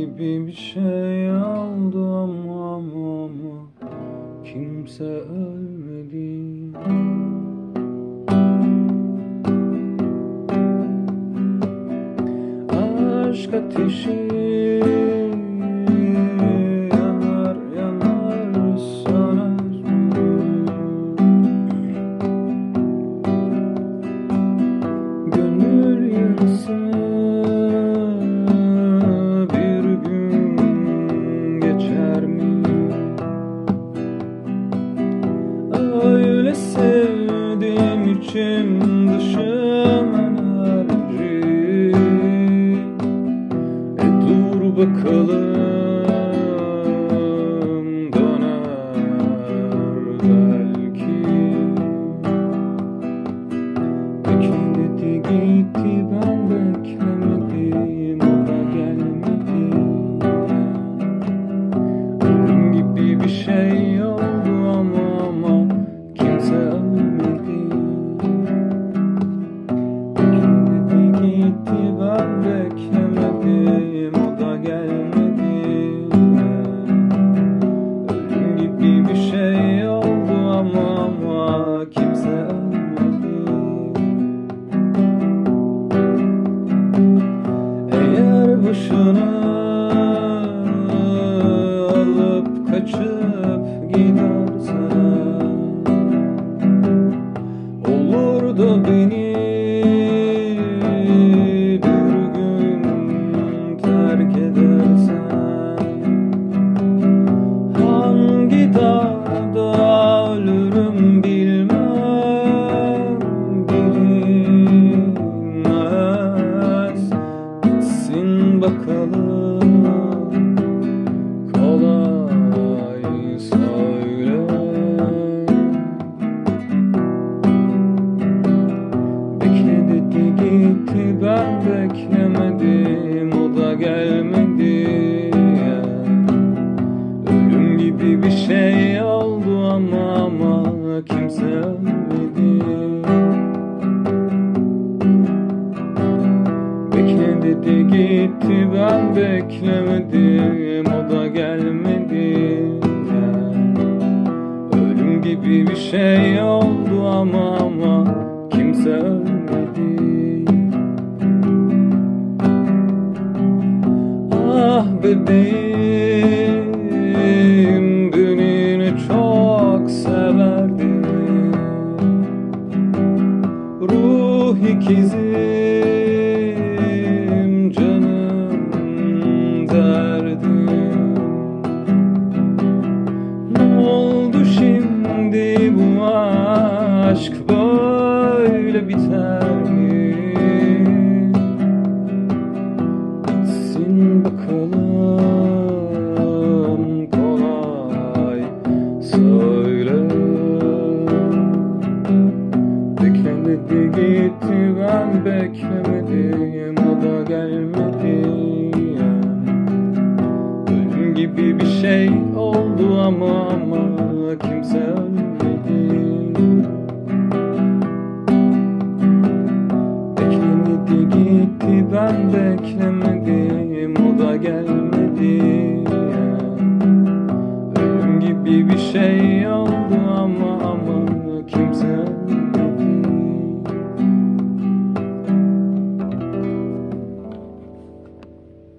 gibi bir şey oldu ama ama ama kimse ölmedi. Aşk ateşi içim dışım enerji E dur bakalım döner belki. Bekledi gitti ben alıp kaçıp bakalım. Kolay söyle. Bekledi gitti ben beklemedim beklemedim o da gelmedi. Ölüm gibi bir şey oldu ama ama kimse ölmedi. Ah bebeğim dününü çok severdim. Ruh ikizim aşk böyle biter mi? Bitsin bakalım kolay söyle Beklemedi gitti ben beklemedim beklemedim o da gelmedi. Ölüm gibi bir şey yok.